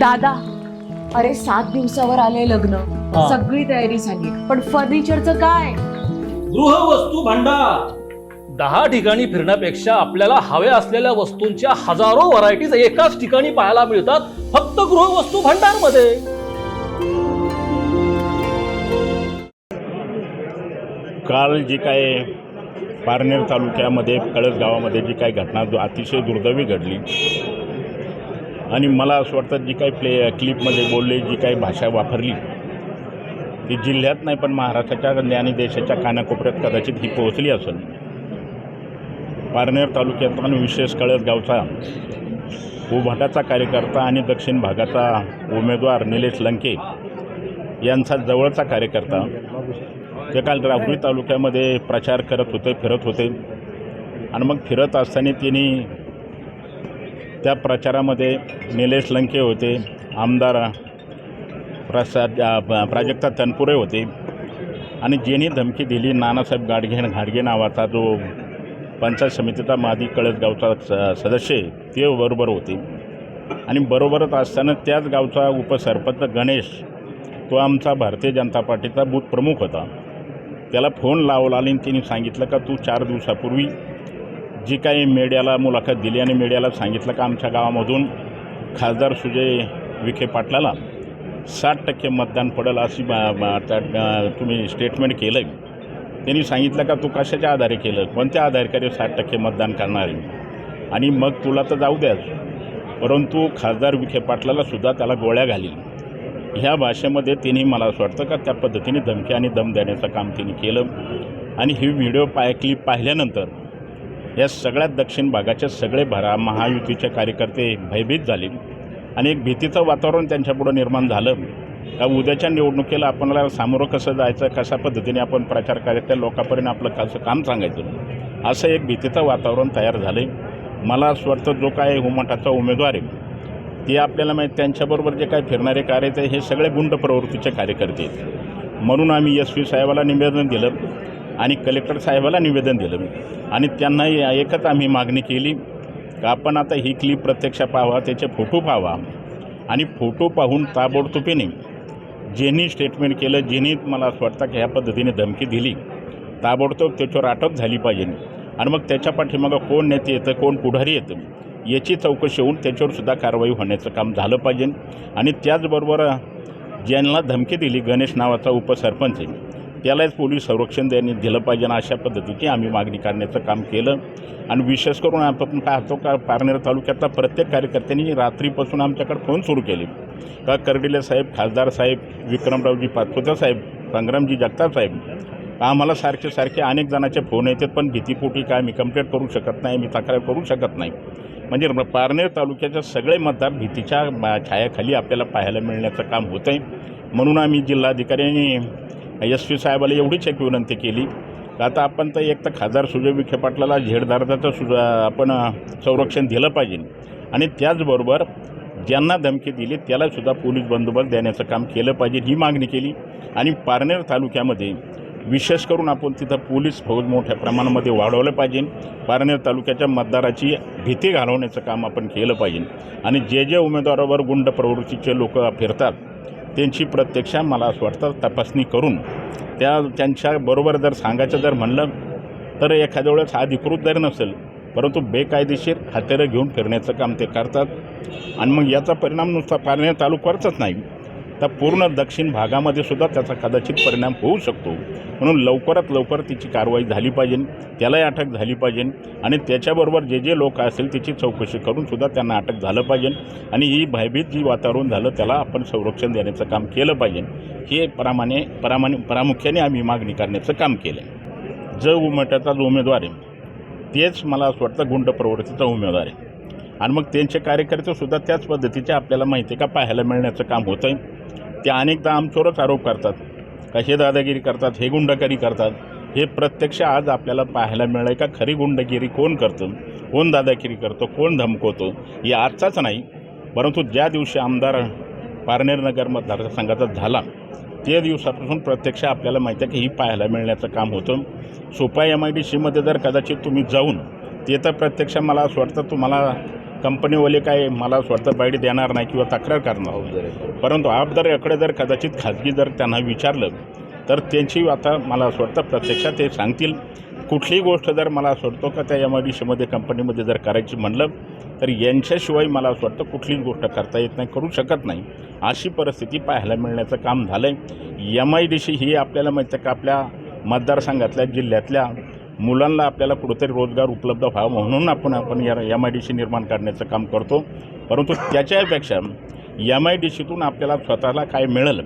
दादा अरे सात दिवसावर आले लग्न. हा. सगळी तयारी झाली. पण फर्निचरचं काय? गृहवस्तू भांडार. दहा ठिकाणी फिरण्यापेक्षा आपल्याला हव्या असलेल्या वस्तूंच्या हजारो व्हरायटीज एकाच ठिकाणी पाहायला मिळतात फक्त गृहवस्तू भांडारमध्ये काल जी काय पारनेर तालुक्यामध्ये कळस गावामध्ये जी काही घटना दु- अतिशय दुर्दैवी घडली. आणि मला असं वाटतं जी काही प्ले क्लिपमध्ये बोलले जी काही भाषा वापरली ती जिल्ह्यात नाही पण महाराष्ट्राच्या आणि देशाच्या कानाकोपऱ्यात कदाचित ही पोहोचली असेल. पारनेर तालुक्यात पण विशेष कळस गावचा उभाटाचा कार्यकर्ता आणि दक्षिण भागाचा उमेदवार निलेश लंके यांचा जवळचा कार्यकर्ता. ते काल राहुरी तालुक्यामध्ये प्रचार करत होते फिरत होते. आणि मग फिरत असताना त्यांनी त्या प्रचारामध्ये निलेश लंके होते आमदार प्रसाद प्राजक्ता तनपुरे होते. आणि ज्यांनी धमकी दिली नानासाहेब गाडगे घाडगे नावाचा जो पंचायत समितीचा मादी कळसगावचा स सदस्य आहे ते बरोबर होते. आणि बरोबरच असताना त्याच गावचा उपसरपंच गणेश तो आमचा भारतीय जनता पार्टीचा बूथ प्रमुख होता. त्याला फोन लावला आणि तिने सांगितलं का तू चार दिवसापूर्वी जी काही मीडियाला मुलाखत दिली आणि मीडियाला सांगितलं का आमच्या गावामधून खासदार सुजय विखे पाटलाला साठ टक्के मतदान पडेल अशी बा- त्या- तुम्ही स्टेटमेंट केलं आहे त्यांनी सांगितलं का तू कशाच्या आधारे केलं? कोणत्या आधारे साठ टक्के मतदान करणार. आहे आणि मग तुला तर जाऊ द्याच. परंतु खासदार विखे पाटलाला सुद्धा त्याला गोळ्या घालील. ह्या भाषेमध्ये तिने मला असं वाटतं का त्या पद्धतीने धमकी आणि दम देण्याचं काम तिने केलं. आणि ही व्हिडिओ पाय क्लिप पाहिल्यानंतर या सगळ्यात दक्षिण भागाचे सगळे भरा महायुतीचे कार्यकर्ते भयभीत झाले. आणि एक भीतीचं वातावरण त्यांच्यापुढं निर्माण झालं. का उद्याच्या निवडणुकीला आपल्याला सामोरं कसं जायचं कशा पद्धतीने आपण प्रचार करायचा त्या लोकांपर्यंत आपलं कसं काम सांगायचं? असं एक भीतीचं वातावरण तयार झालं मला असं वाटतं जो काय हुमटाचा उमेदवार आहे ते आपल्याला माहीत त्यांच्याबरोबर जे काय फिरणारे कार्य हे सगळे गुंड प्रवृत्तीचे कार्यकर्ते आहेत. म्हणून आम्ही एस व्ही साहेबाला निवेदन दिलं. आणि कलेक्टर साहेबाला निवेदन दिलं मी. आणि त्यांना एकच आम्ही मागणी केली का आपण आता ही क्लिप प्रत्यक्ष पाहावा त्याचे फोटो पाहावा. आणि फोटो पाहून ताबडतोबीने ज्यांनी स्टेटमेंट केलं ज्यांनी मला असं वाटतं की ह्या पद्धतीने धमकी दिली ताबडतोब त्याच्यावर अटक झाली पाहिजे. आणि मग त्याच्या पाठीमागं कोण नेते येतं कोण पुढारी येतं याची चौकशी होऊन त्याच्यावरसुद्धा कारवाई होण्याचं काम झालं पाहिजे. आणि त्याचबरोबर ज्यांना धमकी दिली गणेश नावाचा उपसरपंच आहे त्यालाच पोलीस संरक्षण देणे दिलं पाहिजे आणि अशा पद्धतीची आम्ही मागणी करण्याचं काम केलं. आणि विशेष करून आपण पाहतो का पारनेर तालुक्यातला प्रत्येक कार्यकर्त्यांनी रात्रीपासून आमच्याकडे फोन सुरू केले. का कर्डिले साहेब खासदार साहेब विक्रमरावजी पाचपुते साहेब संग्रामजी जगताप साहेब आम्हाला सारखे सारखे अनेक जणांचे फोन येतात पण भीतीपोटी काय मी कंप्लेंट करू शकत नाही मी तक्रार करू शकत नाही. म्हणजे पारनेर तालुक्याचे सगळे मतदार भीतीच्या छायाखाली आपल्याला पाहायला मिळण्याचं काम होतं आहे म्हणून आम्ही जिल्हाधिकाऱ्यांनी एस पी साहेबाला एवढीच एक विनंती केली. आता आपण तर एक तर खासदार सुजय विखे पाटलाला झेडदारदाचं सुद्धा आपण संरक्षण दिलं पाहिजे. आणि त्याचबरोबर ज्यांना धमकी दिली त्यालासुद्धा पोलीस बंदोबस्त देण्याचं काम केलं पाहिजे ही मागणी केली. आणि पारनेर तालुक्यामध्ये विशेष करून आपण तिथं पोलीस फौज मोठ्या प्रमाणामध्ये वाढवलं पाहिजे. पारनेर तालुक्याच्या मतदाराची भीती घालवण्याचं काम आपण केलं पाहिजे. आणि जे जे उमेदवारावर गुंड प्रवृत्तीचे लोक फिरतात त्यांची प्रत्यक्ष मला असं वाटतं तपासणी करून त्या त्यांच्याबरोबर जर सांगायचं जर म्हणलं तर एखाद्या वेळेस अधिकृत जरी नसेल परंतु बेकायदेशीर हत्यारं घेऊन फिरण्याचं काम ते करतात. आणि मग याचा परिणाम नुसता पारनेर तालुक्यावरचाच नाही. तर पूर्ण दक्षिण भागामध्ये सुद्धा त्याचा कदाचित परिणाम होऊ शकतो. म्हणून लवकरात लवकर तिची कारवाई झाली पाहिजे त्यालाही अटक झाली पाहिजे आणि त्याच्याबरोबर जे जे लोक असेल त्याची चौकशी करून सुद्धा त्यांना अटक झालं पाहिजे आणि ही भयभीत जी वातावरण झालं त्याला आपण संरक्षण देण्याचं काम केलं पाहिजे. हे प्रामाणे प्रामाणे प्रामुख्याने आम्ही मागणी करण्याचं काम केलं ज उमटाचा जो उमेदवार आहे तेच मला असं वाटतं गुंड प्रवृत्तीचा उमेदवार आहे. आणि मग त्यांचे कार्यकर्ते सुद्धा त्याच पद्धतीचे आपल्याला माहिती आहे का पाहायला मिळण्याचं काम होतं आहे. ते अनेकदा आमच्यावरच आरोप करतात. का हे दादागिरी करतात हे गुंडगिरी करतात. हे प्रत्यक्ष आज आपल्याला पाहायला मिळालं का खरी गुंडगिरी कोण करतं? कोण दादागिरी करतो? कोण धमकवतो? हे आजचाच नाही परंतु ज्या दिवशी आमदार पारनेरनगर मतदारसंघाचा झाला ते दिवसापासून प्रत्यक्ष आपल्याला माहिती आहे की ही पाहायला मिळण्याचं काम होतं. सोपा एम आय डी सीमध्ये जर कदाचित तुम्ही जाऊन ते तर प्रत्यक्ष मला असं वाटतं तुम्हाला कंपनीवाले काय मला स्वतः बाईट देणार नाही किंवा तक्रार करणार. परंतु आपदाराकडे जर कदाचित खाजगी जर त्यांना विचारलं तर त्यांची आता मला असं वाटतं प्रत्यक्षात ते सांगतील. कुठलीही गोष्ट जर मला असं वाटतं का त्या एम आय डी सीमध्ये कंपनीमध्ये जर करायची म्हणलं तर यांच्याशिवाय मला असं वाटतं कुठलीच गोष्ट करता येत नाही करू शकत नाही. अशी परिस्थिती पाहायला मिळण्याचं काम झालं आहे एम आय डी सी ही आपल्याला माहिती आहे का आपल्या मतदारसंघातल्या जिल्ह्यातल्या मुलांना आपल्याला कुठेतरी रोजगार उपलब्ध व्हावा म्हणून आपण आपण या एम आय डी सी निर्माण करण्याचं काम करतो. परंतु त्याच्यापेक्षा एम आय डी सीतून आपल्याला स्वतःला काय मिळेल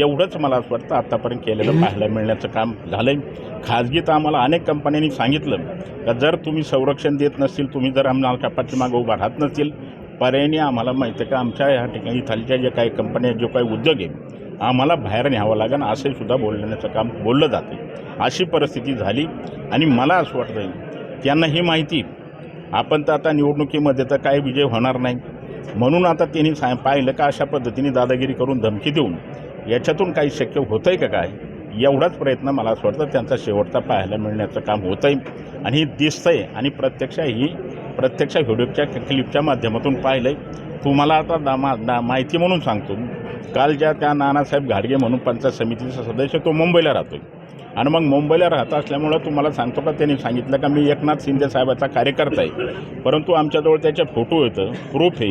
एवढंच मला असं वाटतं आत्तापर्यंत केलेलं पाहायला मिळण्याचं काम झालं आहे खाजगीत आम्हाला अनेक कंपन्यांनी सांगितलं का जर तुम्ही संरक्षण देत नसतील तुम्ही जर आमच्या पाठीमागं उभा राहत नसतील पर्यायी आम्हाला माहिती आहे का आमच्या ह्या ठिकाणी खालच्या ज्या काही कंपन्या जो काही उद्योग आहे आम्हाला बाहेर न्यावं लागेल असंही सुद्धा बोलण्याचं काम बोललं जाते. अशी परिस्थिती झाली आणि मला असं वाटतं त्यांना ही माहिती आपण तर आता निवडणुकीमध्ये तर काय विजय होणार नाही. म्हणून आता त्यांनी सा पाहिलं का अशा पद्धतीने दादागिरी करून धमकी देऊन याच्यातून काही शक्य होतं आहे का काय? एवढाच प्रयत्न मला असं वाटतं त्यांचा शेवटचा पाहायला मिळण्याचं काम होतं आहे आणि हे दिसतं आहे आणि प्रत्यक्ष ही प्रत्यक्ष व्हिडिओच्या क्लिपच्या माध्यमातून पाहिलं आहे तुम्हाला आता दा मा दा माहिती म्हणून सांगतो. काल ज्या त्या नानासाहेब घाडगे म्हणून पंचायत समितीचा सदस्य तो मुंबईला राहतो आणि मग मुंबईला राहत असल्यामुळं तुम्हाला सांगतो का? त्यांनी सांगितलं का मी एकनाथ शिंदे साहेबाचा कार्यकर्ता आहे. परंतु आमच्याजवळ त्याचे फोटो येतं प्रूफ आहे.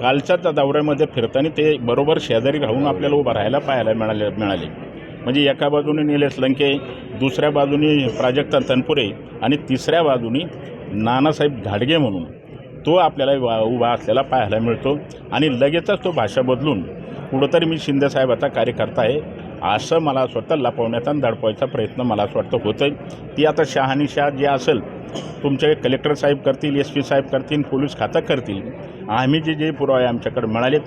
कालच्या त्या दौऱ्यामध्ये फिरताना ते बरोबर शेजारी राहून आपल्याला उभं राहायला पाहायला मिळाले मिळाले. म्हणजे एका बाजूने निलेश लंके दुसऱ्या बाजूने प्राजक्ता तनपुरे आणि तिसऱ्या बाजूनी नानासाहेब घाडगे म्हणून तो आपल्याला वा- उभा असलेला पाहायला मिळतो. आणि लगेचच तो भाषा बदलून कुठंतरी मी शिंदेसाहेबाचा कार्यकर्ता आहे असं मला स्वतः लपवण्याचा आणि दडपवायचा प्रयत्न मला असं वाटतं होतं आहे ती आता शहानिशा जे असेल तुमचे कलेक्टर साहेब करतील एस पी साहेब करतील पोलीस खातं करतील. आम्ही जे जे पुरावे आमच्याकडे मिळालेत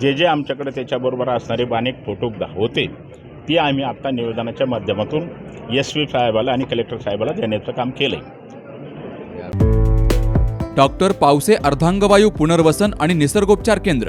जे जे आमच्याकडे त्याच्याबरोबर असणारे अनेक फोटो होते ती आम्ही आत्ता निवेदनाच्या माध्यमातून एस पी साहेबाला आणि कलेक्टर साहेबाला देण्याचं काम केलं आहे डॉक्टर पावसे अर्धांगवायू पुनर्वसन आणि निसर्गोपचार केंद्र.